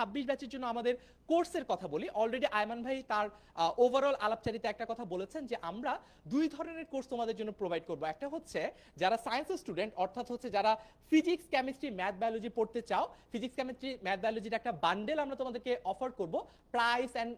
ছাব্বিশ ব্যাচের জন্য আমাদের কোর্সের কথা বলি। অলরেডি আয়মান ভাই তার ওভারঅল আলাপচারিতে একটা কথা বলেছেন যে আমরা দুই ধরনের কোর্স তোমাদের জন্য প্রোভাইড করব। একটা হচ্ছে যারা সায়েন্সের স্টুডেন্ট অর্থাৎ হচ্ছে যারা ফিজিক্স কেমিস্ট্রি ম্যাথ বায়োলজি পড়তে চাও ফিজিক্স কেমিস্ট্রি ম্যাথ বায়োলজির একটা বান্ডেল আমরা তোমাদেরকে অফার করব। প্রাইস অ্যান্ড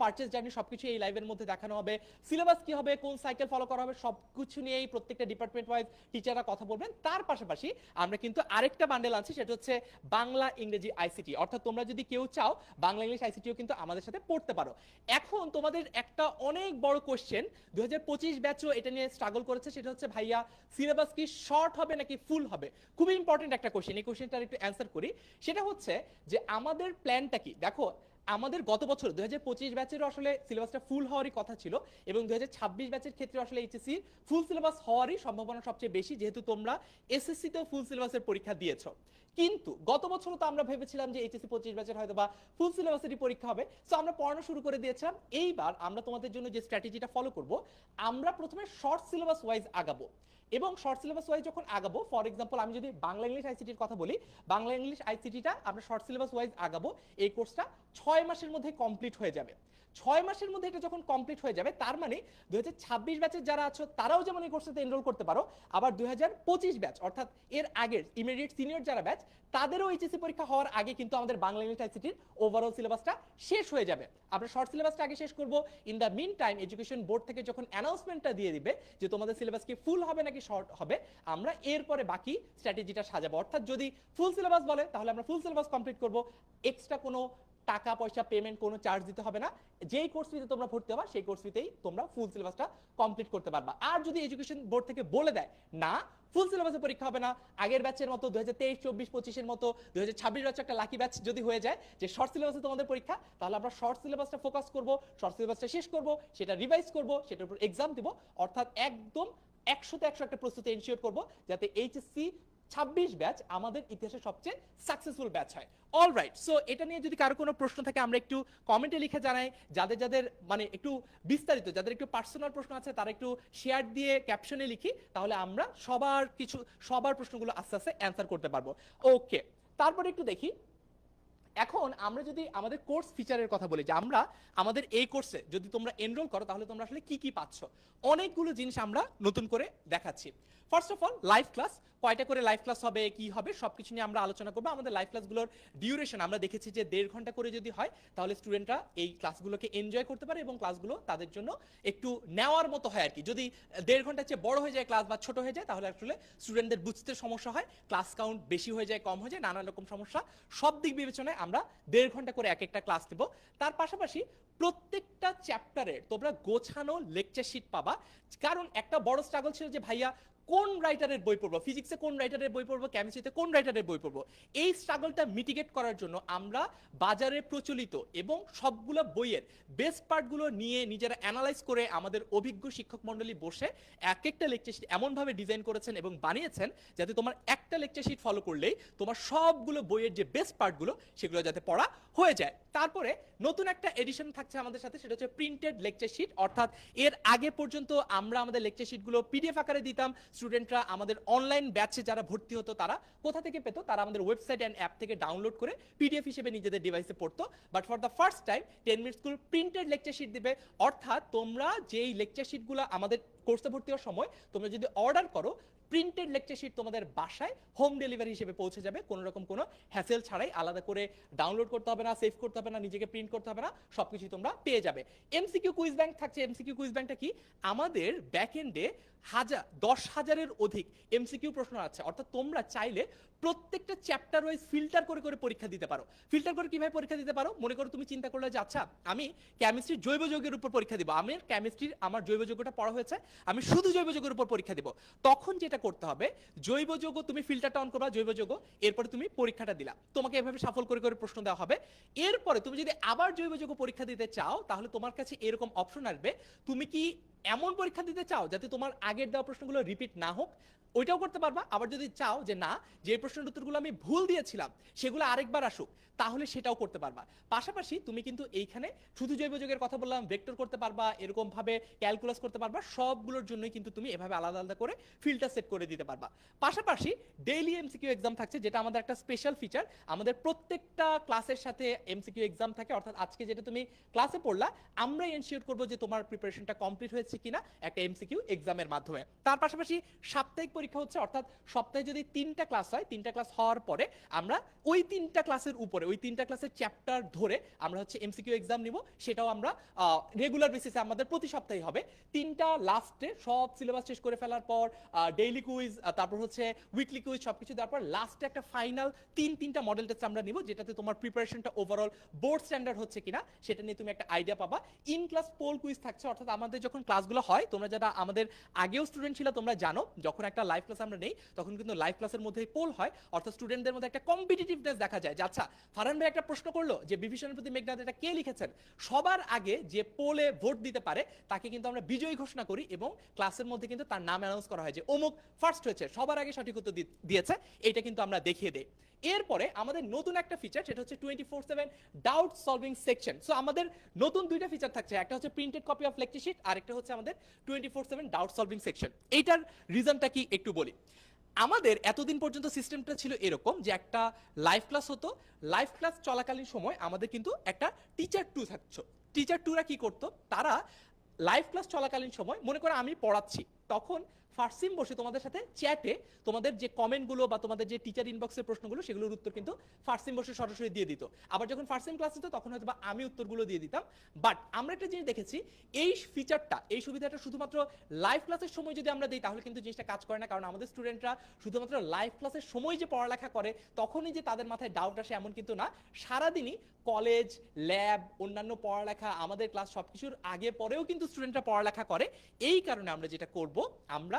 পারচেস জার্নি সবকিছু এই লাইভের মধ্যে দেখানো হবে। সিলেবাস কি হবে, কোন সাইকেল ফলো করা হবে, সবকিছু নিয়েই প্রত্যেকটা ডিপার্টমেন্ট ওয়াইজ টিচাররা কথা বলবেন। তার পাশাপাশি আমরা কিন্তু আরেকটা বান্ডেল আনছি, সেটা হচ্ছে বাংলা ইংরেজি আইসিটি অর্থাৎ তোমরা যদি কেউ চাও, বাংলা ইংলিশ আইসিটিও কিন্তু আমাদের সাথে পড়তে পারো। এখন তোমাদের একটা অনেক বড় কোশ্চেন দু হাজার পঁচিশ ব্যাচও এটা নিয়ে স্ট্রাগল করেছে, সেটা হচ্ছে ভাইয়া সিলেবাস কি শর্ট হবে নাকি ফুল হবে? খুবই ইম্পর্টেন্ট একটা কোশ্চেন এই কোশ্চেনটার একটু অ্যান্সার করি। সেটা হচ্ছে যে আমাদের প্ল্যানটা কি? দেখো আমাদের গত বছর দুই হাজার পঁচিশ ব্যাচেরও আসলে সিলেবাসটা ফুল হওয়ারই কথা ছিল এবং দুই হাজার ছাব্বিশ ব্যাচের ক্ষেত্রে আসলে এইচএসসি ফুল সিলেবাস হওয়ারই সম্ভাবনা সবচেয়ে বেশি, যেহেতু তোমরা এসএসসিতেও ফুল সিলেবাসের পরীক্ষা দিয়েছ। কিন্তু গত বছরও তো আমরা ভেবেছিলাম যে এইচএসসি পঁচিশ ব্যাচের হয়তো বা ফুল সিলেবাসেরই পরীক্ষা হবে। সো আমরা পড়ানো শুরু করে দিয়েছিলাম। এইবার আমরা তোমাদের জন্য যে স্ট্র্যাটেজিটা ফলো করব, আমরা প্রথমে শর্ট সিলেবাস ওয়াইজ আগাবো। এবং শর্ট সিলেবাস ওয়াইজ যখন আগাবো ফর এক্সাম্পল আমি যদি বাংলা ইংলিশ আইসিটির কথা বলি, বাংলা ইংলিশ আইসিটিটা আমরা শর্ট সিলেবাস ওয়াইজ আগাবো। এই কোর্সটা ছয় মাসের মধ্যে কমপ্লিট হয়ে যাবে। ছয় মাসের মধ্যে এটা যখন কমপ্লিট হয়ে যাবে, তার মানে দুই হাজার ছাব্বিশ ব্যাচের যারা আছো, তারাও যেমন এই কোর্সটাতে এনরোল করতে পারো, আবার দুই হাজার পঁচিশ ব্যাচ অর্থাৎ এর আগের ইমিডিয়েট সিনিয়র যারা ব্যাচ তাদেরও এইচএসসি পরীক্ষা হওয়ার আগে কিন্তু আমাদের বাংলা ইংলিশ আইসিটির ওভারঅল সিলেবাসটা শেষ হয়ে যাবে। আমরা শর্ট সিলেবাসটা আগে শেষ করব। In the meantime education board থেকে যখন অ্যানাউন্সমেন্টটা দিয়ে দিবে যে তোমাদের সিলেবাস কি ফুল হবে নাকি শর্ট হবে, আমরা এরপরে বাকি স্ট্র্যাটেজিটা সাজাবো। অর্থাৎ যদি ফুল সিলেবাস বলে, তাহলে আমরা ফুল সিলেবাস কমপ্লিট করব। এক্সট্রা কোনো টাকা পয়সা পেমেন্ট কোনো চার্জ দিতে হবে না। যেই কোর্স ফিতে তোমরা ভর্তি হবা, সেই কোর্স ফিতেই তোমরা ফুল সিলেবাসটা কমপ্লিট করতে পারবা। আর যদি এডুকেশন বোর্ড থেকে বলে দেয়, না ফুল সিলেবাসে পরীক্ষা হবে না, আগের ব্যাচের মতো দু হাজার তেইশ, চব্বিশ পঁচিশের মতো দু হাজার ছাব্বিশ ব্যাচ একটা লাকি ব্যাচ যদি হয়ে যায়, যে শর্ট সিলেবাসে তোমাদের পরীক্ষা, তাহলে আমরা শর্ট সিলেবাসটা ফোকাস করব শর্ট সিলেবাসটা শেষ করব, সেটা রিভাইজ করব, সেটার উপর এক্সাম দিব, অর্থাৎ একদম একশোতে একশো একটা প্রস্তুতি এনশিওর করব, যাতে এইচএসসি ছাব্বিশ ব্যাচ আমাদের ইতিহাসে সবচেয়ে সাকসেসফুল ব্যাচ হয়। অল রাইট সো এটা নিয়ে যদি কারও কোনো প্রশ্ন থাকে, আমরা একটু কমেন্টে লিখে জানাই। যাদের যাদের মানে একটু বিস্তারিত, যাদের একটু পার্সোনাল প্রশ্ন আছে, তারা একটু শেয়ার দিয়ে ক্যাপশনে লিখি, তাহলে আমরা সবার কিছু, সবার প্রশ্নগুলো আস্তে আস্তে অ্যান্সার করতে পারব। ওকে তারপরে একটু দেখি। এখন আমরা যদি আমাদের কোর্স ফিচারের কথা বলি যে আমরা আমাদের এই কোর্সে যদি তোমরা এনরোল করো, তাহলে তোমরা আসলে কি কি পাচ্ছ? অনেকগুলো জিনিস আমরা নতুন করে দেখাচ্ছি। First of all live class কয়টা করে লাইভ ক্লাস হবে, কি হবে, সবকিছু নিয়ে আমরা আলোচনা করব। আমাদের লাইভ ক্লাসগুলোর ডিউরেশন আমরা দেখেছি যে দেড় ঘণ্টা করে যদি হয়, তাহলে স্টুডেন্টরা এই ক্লাসগুলোকে এনজয় করতে পারে এবং ক্লাসগুলো তাদের জন্য একটু নেওয়ার মতো হয় আর কি যদি দেড় ঘণ্টার চেয়ে বড় হয়ে যায় ক্লাস বা ছোট হয়ে যায়, তাহলে আসলে স্টুডেন্টদের বুঝতে সমস্যা হয়। ক্লাস কাউন্ট বেশি হয়ে যায়, কম হয়ে যায়, নানান রকম সমস্যা। সব দিক বিবেচনায় আমরা দেড় ঘণ্টা করে এক একটা ক্লাস দেবো তার পাশাপাশি প্রত্যেকটা চ্যাপ্টারের তোমরা গোছানো লেকচার শিট পাবা। কারণ একটা বড় স্ট্রাগল ছিল যে, ভাইয়া কোন রাইটারের বই পড়ব? ফিজিক্সে কোন রাইটারের বই পড়ব? কেমিস্ট্রিতে কোন রাইটারের বই পড়ব? এই স্ট্রাগলটা মিটিগেট করার জন্য আমরা বাজারে প্রচলিত এবং সবগুলো বইয়ের বেস্ট পার্টগুলো নিয়ে নিজেরা অ্যানালাইজ করে আমাদের অভিজ্ঞ শিক্ষক মণ্ডলী বসে এক একটা লেকচার শিট এমনভাবে ডিজাইন করেছেন এবং বানিয়েছেন যাতে তোমার একটা লেকচার শিট ফলো করলেই তোমার সবগুলো বইয়ের যে বেস্ট পার্টগুলো সেগুলো যাতে পড়া হয়ে যায়। তারপরে নতুন একটা এডিশন থাকছে আমাদের সাথে, সেটা হচ্ছে প্রিন্টেড লেকচার শিট অর্থাৎ এর আগে পর্যন্ত আমরা আমাদের লেকচার শিটগুলো পিডিএফ আকারে দিতাম স্টুডেন্টরা আমাদের অনলাইন ব্যাচে যারা ভর্তি হতো, তারা কোথা থেকে পেতো? তারা আমাদের ওয়েবসাইট অ্যান্ড অ্যাপ থেকে ডাউনলোড করে পিডিএফ হিসেবে নিজেদের ডিভাইসে পড়তো। But for the first time Ten Minute School printed lecture sheet দিবে। অর্থাৎ তোমরা যেই লেকচার শিটগুলো আমাদের কোর্সে ভর্তি হওয়ার সময়, তোমরা যদি অর্ডার করো প্রিন্টেড লেকচার শিট তোমাদের বাসায় হোম ডেলিভারি হিসেবে পৌঁছে যাবে। কোনো রকম কোনো হ্যাসেল ছাড়াই আলাদা করে ডাউনলোড করতে হবে না সেভ করতে হবে না, নিজেকে প্রিন্ট করতে হবে না সবকিছু তোমরা পেয়ে যাবে। এমসিকিউ কুইজ ব্যাংক থাকছে। এমসিকিউ কুইজ ব্যাংকটা কি? আমাদের ব্যাক এন্ডে হাজার দশ হাজারের অধিক এমসিকিউ প্রশ্ন আছে। অর্থাৎ তোমরা চাইলে প্রত্যেকটা চ্যাপ্টার ওয়াইজ ফিল্টার করে করে পরীক্ষা দিতে পারো। ফিল্টার করে কীভাবে পরীক্ষা দিতে পারো? মনে করো তুমি চিন্তা করলে যে আচ্ছা আমি কেমিস্ট্রির জৈব যৌগের উপর পরীক্ষা দিব। আমি কেমিস্ট্রির আমার জৈব যৌগটা পড়া হয়েছে। আমি শুধু জৈব যৌগের উপর পরীক্ষা দিব। তখন যেটা করতে হবে, জৈব যৌগ তুমি ফিল্টারটা অন করবা, জৈব যৌগ, এরপরে তুমি পরীক্ষাটা দিলা। তোমাকে এভাবে সাফল করে করে প্রশ্ন দেওয়া হবে। এরপরে তুমি যদি আবার জৈব যৌগ পরীক্ষা দিতে চাও, তাহলে তোমার কাছে এরকম অপশন আসবে। তুমি কি এমন পরীক্ষা দিতে চাও যাতে তোমার আগের দেওয়া প্রশ্নগুলো রিপিট না হোক? ওইটাও করতে পারবা। আবার যদি চাও যে না, যে প্রশ্নের উত্তরগুলো আমি ভুল দিয়েছিলাম, সেগুলো আরেকবার আসুক, তাহলে সেটাও করতে পারবা। পাশাপাশি তুমি কিন্তু এইখানে শুধু জৈব যৌগের কথা বললাম ভেক্টর করতে পারবা এরকম ভাবে ক্যালকুলাস করতে পারবা, সবগুলোর জন্যই কিন্তু তুমি এভাবে আলাদা আলাদা করে ফিল্টার সেট করে দিতে পারবা। পাশাপাশি ডেইলি এমসিকিউ এক্সাম থাকছে, যেটা আমাদের একটা স্পেশাল ফিচার আমাদের প্রত্যেকটা ক্লাসের সাথে এমসিকিউ এক্সাম থাকে, অর্থাৎ আজকে যেটা তুমি ক্লাসে পড়লা আমরা এনশিওর করব যে তোমার প্রিপারেশনটা কমপ্লিট হয়েছে কিনা একটা এমসিকিউ এক্সামের মাধ্যমে। তার পাশাপাশি সাপ্তাহিক পরীক্ষা হচ্ছে, অর্থাৎ সপ্তাহে যদি তিনটা ক্লাস হয়, তিনটা ক্লাস হওয়ার পরে আমরা ওই তিনটা ক্লাসের উপরে, ওই তিনটা ক্লাসের চ্যাপ্টার ধরে আমরা হচ্ছে এমসিকিউ এক্সাম নিব। সেটাও আমরা রেগুলার বেসিসে আমাদের প্রতি সপ্তাহে হবে। তিনটা লাস্টে সব সিলেবাস শেষ করে ফেলার পর ডেইলি কুইজ তারপর হচ্ছে উইকলি কুইজ সবকিছু দেওয়ার পর লাস্টে একটা ফাইনাল তিন, তিনটা মডেল টেস্ট আমরা নিব, যেটাতে তোমার প্রিপারেশনটা ওভারঅল বোর্ড স্ট্যান্ডার্ড হচ্ছে কিনা, সেটা নিয়ে তুমি একটা আইডিয়া পাবা। ইন ক্লাস পোল কুইজ থাকছে, অর্থাৎ আমাদের যখন ক্লাসগুলো হয়, তোমরা যারা আমাদের আগেও স্টুডেন্ট ছিল, তোমরা জানো, যখন একটা লাইভ ক্লাস আমরা নেই, তখন কিন্তু লাইভ ক্লাসের মধ্যে পোল হয়। অর্থাৎ স্টুডেন্টদের মধ্যে একটা কম্পিটিটিভনেস দেখা যায়। যে আচ্ছা ফারহান ভাই একটা প্রশ্ন করল যে, বিভীষণের প্রতি মেঘনাথ এটা কে লিখেছেন? সবার আগে যে পোলে ভোট দিতে পারে, তাকে কিন্তু আমরা বিজয়ী ঘোষণা করি এবং ক্লাসের মধ্যে কিন্তু তার নাম অ্যানাউন্স করা হয় যে, অমুক ফার্স্ট হয়েছে, সবার আগে সঠিক উত্তর দিয়েছে এটা কিন্তু আমরা দেখিয়ে দেই। এরপরে আমাদের নতুন একটা ফিচার সেটা হচ্ছে twenty four seven doubt solving section so আমাদের নতুন দুইটা ফিচার থাকছে, একটা হচ্ছে printed copy of lecture sheet আর একটা হচ্ছে আমাদের twenty four seven doubt solving section এইটার রিজনটা কি একটু বলি? আমাদের এতদিন পর্যন্ত সিস্টেমটা ছিল এরকম যে একটা লাইভ ক্লাস হতো। লাইভ ক্লাস চলাকালীন সময় আমাদের কিন্তু একটা টিচার টু থাকছো টিচার টুরা কি করতো? তারা লাইভ ক্লাস চলাকালীন সময়, মনে করে আমি পড়াচ্ছি, তখন ফার্সিম বসে তোমাদের সাথে চ্যাটে তোমাদের যে কমেন্টগুলো বা তোমাদের যে টিচার ইনবক্সের প্রশ্নগুলো সেগুলোর উত্তর কিন্তু ফার্সিম বসে সরাসরি দিয়ে দিত। আবার যখন ফার্সিম ক্লাস হতো তখন হয়তো বা আমি উত্তরগুলো দিয়ে দিতাম। বাট আমরা একটা জিনিস দেখেছি, এই ফিচারটা এই সুবিধাটা শুধুমাত্র লাইভ ক্লাসের সময় যদি আমরা দিই, তাহলে কিন্তু জিনিসটা কাজ করে না। কারণ আমাদের স্টুডেন্টরা শুধুমাত্র লাইভ ক্লাসের সময় যে পড়ালেখা করে, তখনই যে তাদের মাথায় ডাউট আসে এমন কিন্তু না। সারাদিনই কলেজ ল্যাব অন্যান্য পড়ালেখা, আমাদের ক্লাস সবকিছুর আগে পরেও কিন্তু স্টুডেন্টরা পড়ালেখা করে। এই কারণে আমরা যেটা করব, আমরা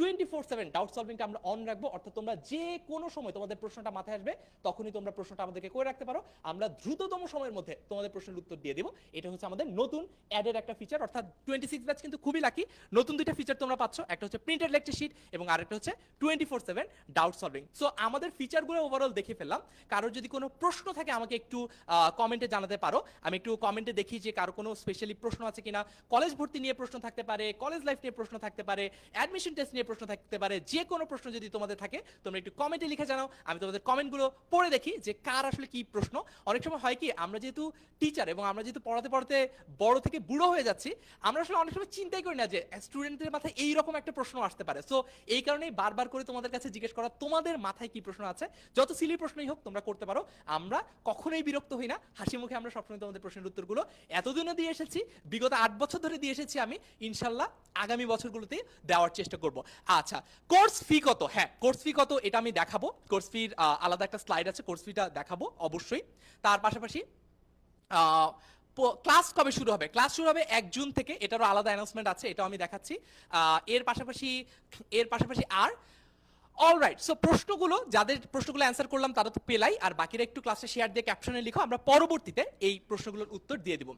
টোয়েন্টি ফোর সেভেন ডাউট সলভিংটা আমরা অন রাখব। অর্থাৎ তোমরা যে কোনো সময় তোমাদের প্রশ্নটা মাথায় আসবে, তখনই তোমরা প্রশ্নটা আমাদেরকে করে রাখতে পারো। আমরা দ্রুততম সময়ের মধ্যে তোমাদের প্রশ্নের উত্তর দিয়ে এটা হচ্ছে আমাদের নতুন অ্যাডের একটা ফিচার অর্থাৎ টোয়েন্টি সিক্স ব্যাচ কিন্তু খুবই লাকি নতুন দুইটা ফিচার তোমরা পাচ্ছ, একটা হচ্ছে প্রিন্টেড লেকচার শিট এবং আরেকটা হচ্ছে twenty four seven doubt solving so আমাদের ফিচারগুলো ওভারঅল দেখে ফেললাম। কারোর যদি কোনো প্রশ্ন থাকে আমাকে একটু কমেন্টে জানাতে পারো। আমি একটু কমেন্টে দেখি যে কারও কোনো স্পেশালি প্রশ্ন আছে কিনা। কলেজ ভর্তি নিয়ে প্রশ্ন থাকতে পারে কলেজ লাইফ নিয়ে প্রশ্ন থাকতে পারে অ্যাডমিশন টেস্ট নিয়ে প্রশ্ন থাকতে পারে, যে কোনো প্রশ্ন যদি তোমাদের থাকে, তোমরা একটু কমেন্টে লিখে জানাও। আমি তোমাদের কমেন্টগুলো পড়ে দেখি যে কার আসলে কি প্রশ্ন। অনেক সময় হয় কি, আমরা যেহেতু টিচার এবং আমরা যেহেতু পড়াতে পড়াতে বড় থেকে বুড়ো হয়ে যাচ্ছি, আমরা আসলে অনেক সময় চিন্তাই করি না যে স্টুডেন্টদের মাথায় এইরকম একটা প্রশ্ন আসতে পারে। সো এই কারণেই বারবার করে তোমাদের কাছে জিজ্ঞেস করা, তোমাদের মাথায় কি প্রশ্ন আছে? যত সিলি প্রশ্নই হোক, তোমরা করতে পারো। আমরা কখনোই বিরক্ত হই না। হাসি মুখে আমরা সবসময় তোমাদের প্রশ্নের উত্তরগুলো এতদিনও দিয়ে এসেছি, বিগত আট বছর ধরে দিয়ে এসেছি আমি। ইনশাল্লাহ আগামী বছরগুলোতে দেওয়ার চেষ্টা করব। আচ্ছা কোর্স ফি কত? হ্যাঁ কোর্স ফি কত? এটা আমি দেখাবো। কোর্স ফির আলাদা একটা স্লাইড আছে কোর্স ফিটা দেখাবো, অবশ্যই। তার পাশাপাশি ক্লাস কবে শুরু হবে? ক্লাস শুরু হবে এক জুন থেকে। এটারও আলাদা অ্যানাউন্সমেন্ট আছে, এটাও আমি দেখাচ্ছি। এর পাশাপাশি এর পাশাপাশি আর অলরাইট সো প্রশ্নগুলো, যাদের প্রশ্নগুলো অ্যান্সার করলাম, তারা তো পেলাই। আর বাকিরা একটু ক্লাসে শেয়ার দিয়ে ক্যাপশনে লিখো, আমরা পরবর্তীতে এই প্রশ্নগুলোর উত্তর দিয়ে দিব।